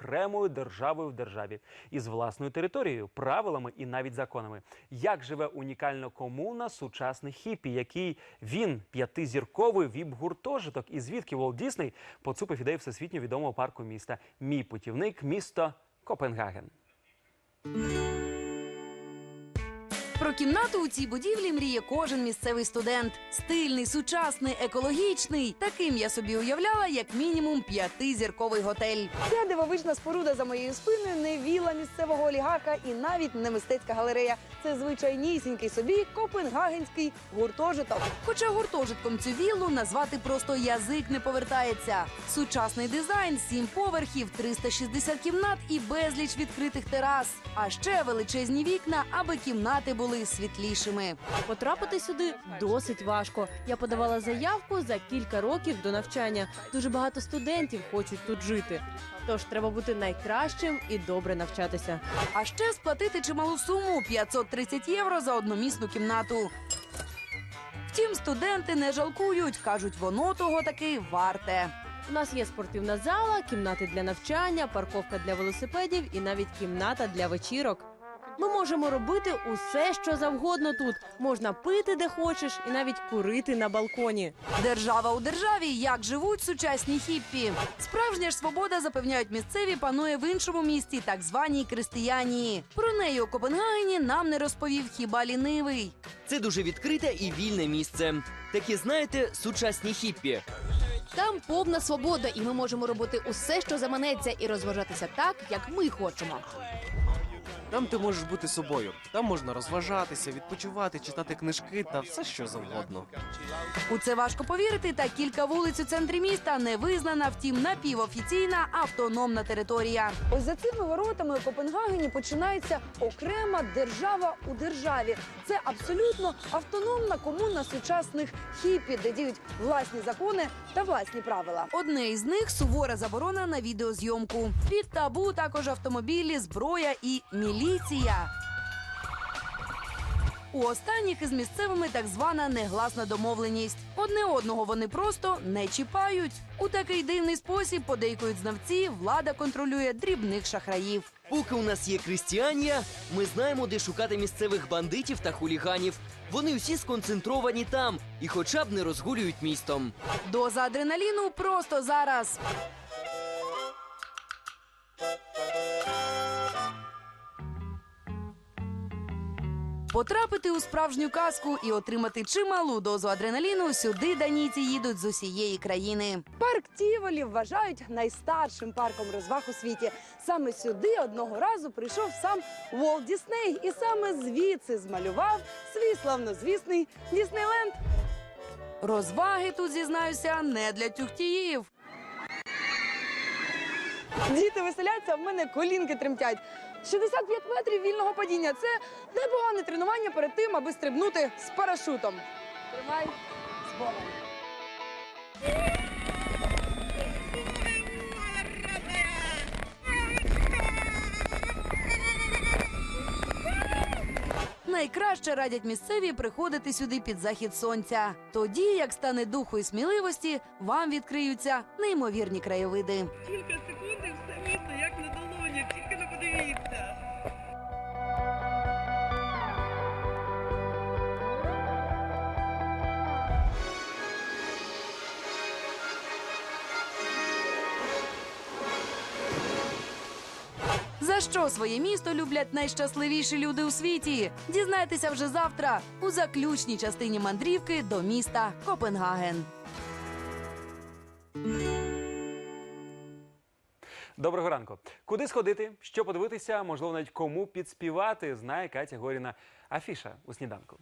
окремою державою в державі із власною територією, правилами і навіть законами. Як живе унікальна комуна сучасних хіпі, який він п'ятизірковий віп-гуртожиток, і звідки Волт Дісней поцупив ідею всесвітньо відомого парку міста. Мій путівник місто Копенгаген. Про кімнату у цій будівлі мріє кожен місцевий студент. Стильний, сучасний, екологічний. Таким я собі уявляла як мінімум п'ятизірковий готель. Ця дивовижна споруда за моєю спиною не віла місцевого олігарха і навіть не мистецька галерея. Це звичайнісінький собі копенгагенський гуртожиток. Хоча гуртожитком цю віллу назвати просто язик не повертається. Сучасний дизайн, сім поверхів, 360 кімнат і безліч відкритих терас. А ще величезні вікна, аби кімнати були світлішими. Потрапити сюди досить важко. Я подавала заявку за кілька років до навчання. Дуже багато студентів хочуть тут жити. Тож треба бути найкращим і добре навчатися. А ще сплатити чималу суму 530 євро за одномісну кімнату. Втім, студенти не жалкують, кажуть, воно того таки варте. У нас є спортивна зала, кімнати для навчання, парковка для велосипедів і навіть кімната для вечірок. Ми можемо робити усе, що завгодно тут. Можна пити де хочеш і навіть курити на балконі. Держава у державі, як живуть сучасні хіппі. Справжня ж свобода, запевняють місцеві, панує в іншому місті, так званій Кристиянії. Про неї у Копенгагені нам не розповів хіба лінивий. Це дуже відкрите і вільне місце. Такі, знаєте, сучасні хіппі. Там повна свобода, і ми можемо робити усе, що заманеться, і розважатися так, як ми хочемо. Там ти можеш бути собою. Там можна розважатися, відпочивати, читати книжки та все, що завгодно. У це важко повірити, та кілька вулиць у центрі міста не визнана, втім напівофіційна автономна територія. Ось за цими воротами у Копенгагені починається окрема держава у державі. Це абсолютно автономна комуна сучасних хіпі, де діють власні закони та власні правила. Одне із них сувора заборона на відеозйомку. Під табу також автомобілі, зброя і міліція. У останніх із місцевими так звана негласна домовленість. Одне одного вони просто не чіпають. У такий дивний спосіб, подейкують знавці, влада контролює дрібних шахраїв. Поки у нас є Крістіанія, ми знаємо, де шукати місцевих бандитів та хуліганів. Вони усі сконцентровані там і хоча б не розгулюють містом. Доза адреналіну просто зараз. Потрапити у справжню казку і отримати чималу дозу адреналіну сюди данійці їдуть з усієї країни. Парк Тіволі вважають найстаршим парком розваг у світі. Саме сюди одного разу прийшов сам Волт Дісней, і саме звідси змалював свій славнозвісний Діснейленд. Розваги тут зізнаюся не для тюхтіїв. Діти веселяться, а в мене колінки тремтять. 65 метрів вільного падіння. Це непогане тренування перед тим, аби стрибнути з парашутом. Тримай з Богом. Найкраще радять місцеві приходити сюди під захід сонця. Тоді, як стане духу і сміливості, вам відкриються неймовірні краєвиди. За що своє місто люблять найщасливіші люди у світі? Дізнайтеся вже завтра у заключній частині мандрівки до міста Копенгаген. Доброго ранку. Куди сходити? Що подивитися? Можливо, навіть кому підспівати, знає Катя Горіна. Афіша у сніданку.